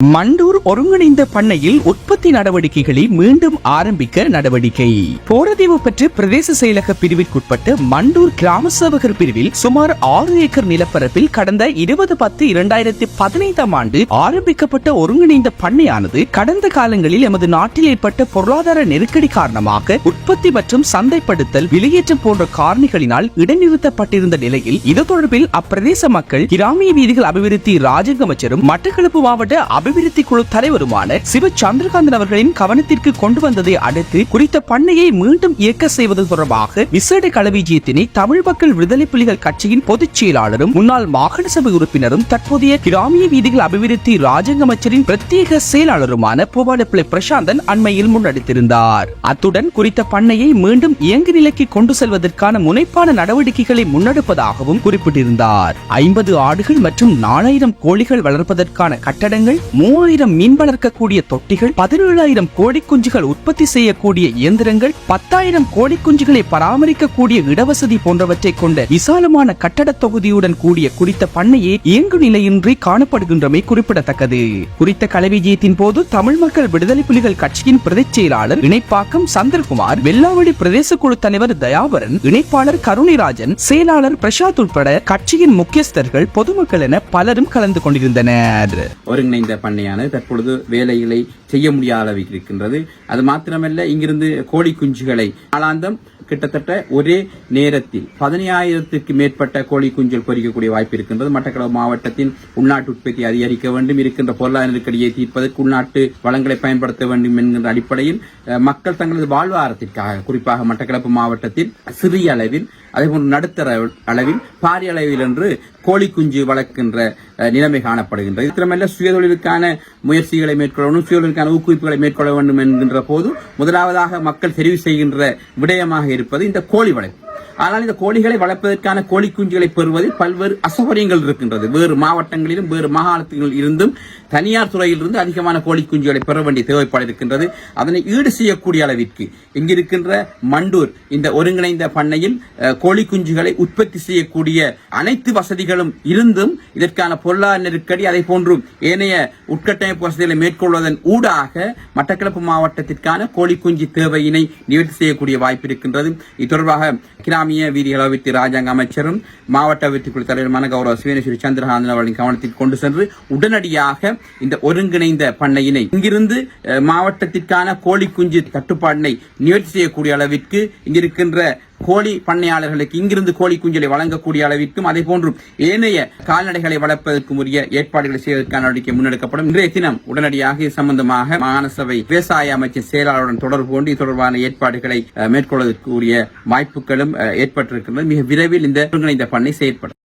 மண்டூர் ஒருங்கிணைந்த பண்ணையில் உற்பத்தி நடவடிக்கைகளை மீண்டும் ஆரம்பிக்க நடவடிக்கை. போரதீவு பெற்று பிரதேச செயலக பிரிவிற்குட்பட்ட மண்டூர் கிராம சேவகர் பிரிவில் சுமார் ஆறு ஏக்கர் நிலப்பரப்பில் கடந்த இருபது பத்து இரண்டாயிரத்தி பதினைந்தாம் ஆண்டு ஆரம்பிக்கப்பட்ட ஒருங்கிணைந்த பண்ணையானது கடந்த காலங்களில் எமது நாட்டில் ஏற்பட்ட பொருளாதார நெருக்கடி காரணமாக உற்பத்தி மற்றும் சந்தைப்படுத்தல் வெளியேற்றம் போன்ற காரணிகளினால் இடைநிறுத்தப்பட்டிருந்த நிலையில் இது தொடர்பில் அப்பிரதேச மக்கள் கிராமிய வீதிகள் அபிவிருத்தி ராஜங்க அமைச்சரும் மட்டக்களப்பு மாவட்ட அபிவிருத்தி குழு தலைவருமான சிவ சந்திரகாந்தன் அவர்களின் கவனத்திற்கு கொண்டு வந்ததை அடுத்து குறித்த பண்ணையை மீண்டும் இயக்க செய்வது தொடர்பாக விசேட களவிஜயத்தினை தமிழ் மக்கள் விடுதலை புலிகள் கட்சியின் பொதுச் செயலாளரும் முன்னாள் மாகாண சபை உறுப்பினரும் தற்போதைய கிராமிய வீதிகள் அபிவிருத்தி ராஜாங்க அமைச்சரின் பிரத்யேக செயலாளருமான பூபாலப்பிள்ளை பிரசாந்தன் அண்மையில் முன்னெடுத்திருந்தார். அத்துடன் குறித்த பண்ணையை மீண்டும் இயங்கு நிலைக்கு கொண்டு செல்வதற்கான முனைப்பான நடவடிக்கைகளை முன்னெடுப்பதாகவும் குறிப்பிட்டிருந்தார். ஐம்பது ஆடுகள் மற்றும் நாலாயிரம் கோழிகள் வளர்ப்பதற்கான கட்டடங்கள் மூவாயிரம் மீன் வளர்க்கக்கூடிய தொட்டிகள் பதினேழாயிரம் கோழி குஞ்சுகள் உற்பத்தி செய்யக்கூடிய இயந்திரங்கள் பத்தாயிரம் கோழி குஞ்சுகளை பராமரிக்கக்கூடிய இடவசதி போன்றவற்றை கொண்ட விசாலமான கட்டட தொகுதியுடன் கூடிய குறித்த பண்ணையே இயங்கு நிலையின்றி காணப்படுகின்றமை குறிப்பிடத்தக்கது. குறித்த கலவிஜயத்தின் போது தமிழ் மக்கள் விடுதலை புலிகள் கட்சியின் பிரதிச் செயலாளர் இணைப்பாக்கம் சந்திரகுமார் வெள்ளாவளி பிரதேச குழு தலைவர் தயாவரன் இணைப்பாளர் கருணிராஜன் செயலாளர் பிரசாத் உட்பட கட்சியின் முக்கியஸ்தர்கள் பொதுமக்கள் என பலரும் கலந்து கொண்டிருந்தனர். ஒருங்கிணைந்த பண்ணையானது தற்பொழுது வேலைகளை செய்ய முடியாத அளவுக்கு இருக்கின்றது. அது மாத்திரமல்ல இங்கிருந்து கோழி குஞ்சுகளை காலாந்தம் கிட்டத்தட்ட ஒரே நேரத்தில் பதினாயிரத்துக்கு மேற்பட்ட கோழி குஞ்சல் பொறிக்கக்கூடிய வாய்ப்பு இருக்கின்றது. மட்டக்களப்பு மாவட்டத்தின் உள்நாட்டு உற்பத்தி அதிகரிக்க வேண்டும். இருக்கின்ற பொருளாதார நெருக்கடியை தீர்ப்பதற்கு உள்நாட்டு வளங்களை பயன்படுத்த வேண்டும் என்கின்ற அடிப்படையில் மக்கள் தங்களது வாழ்வாதாரத்திற்காக குறிப்பாக மட்டக்களப்பு மாவட்டத்தில் சிறிய அளவில் அதேபோன்று நடுத்தர அளவில் பாரிய அளவில் என்று கோழி குஞ்சு வளர்க்கின்ற நிலைமை காணப்படுகின்றது. இத்திரமல்ல சுயதொழிலுக்கான முயற்சிகளை மேற்கொள்ளணும் சுயதொழிலுக்கான ஊக்குவிப்புகளை மேற்கொள்ள வேண்டும் என்கின்ற போது முதலாவதாக மக்கள் தெரிவு செய்கின்ற விடயமாக இருப்பது இந்த கோழி வளர்ப்பு. ஆனால் இந்த கோழிகளை வளர்ப்பதற்கான கோழி குஞ்சுகளை பெறுவதில் பல்வேறு அசௌகரியங்கள் இருக்கின்றது. வேறு மாவட்டங்களிலும் வேறு மாகாணத்தில் இருந்தும் தனியார் துறையிலிருந்து அதிகமான கோழி குஞ்சுகளை பெற வேண்டிய தேவைப்பாடு இருக்கின்றது. அதனை ஈடு செய்யக்கூடிய அளவிற்கு இங்கிருக்கின்ற மண்டூர் இந்த ஒருங்கிணைந்த பண்ணையில் கோழி குஞ்சுகளை உற்பத்தி செய்யக்கூடிய அனைத்து வசதிகளும் இருந்தும் இதற்கான பொருளாதார நெருக்கடி அதை போன்றும் ஏனைய உட்கட்டமைப்பு வசதிகளை மேற்கொள்வதன் ஊடாக மட்டக்களப்பு மாவட்டத்திற்கான கோழி குஞ்சு தேவையினை நிவர்த்தி செய்யக்கூடிய வாய்ப்பு இருக்கின்றது. இது தொடர்பாக கிராமிய வீதிகள வித்து ராஜாங்க அமைச்சரும் மாவட்ட வித்துக்குழு தலைவருமான கௌரவ சிவேனேஸ்வரி சந்திரகாந்தன் அவர்களின் கவனத்திற்கு கொண்டு சென்று உடனடியாக இந்த ஒருங்கிணைந்த பண்ணையினை இங்கிருந்து மாவட்டத்திற்கான கோழி குஞ்சு கட்டுப்பாட்டினை நிவர்த்தி செய்யக்கூடிய அளவிற்கு இங்கிருக்கின்ற கோழி பண்ணையாளர்களுக்கு இங்கிருந்து கோழி குஞ்சலை வழங்கக்கூடிய அளவிற்கும் அதே போன்று ஏனைய கால்நடைகளை வளர்ப்பதற்கும் உரிய ஏற்பாடுகளை செய்வதற்கான நடவடிக்கை முன்னெடுக்கப்படும். இன்றைய தினம் உடனடியாக இது சம்பந்தமாக மாகாணசபை விவசாய அமைச்சர் செயலாளருடன் தொடர்பு கொண்டு இது தொடர்பான ஏற்பாடுகளை அஹ், மேற்கொள்வதற்கு உரிய வாய்ப்புகளும் அஹ், மிக விரைவில் இந்த ஒருங்கிணைந்த பண்ணை செயற்படும்.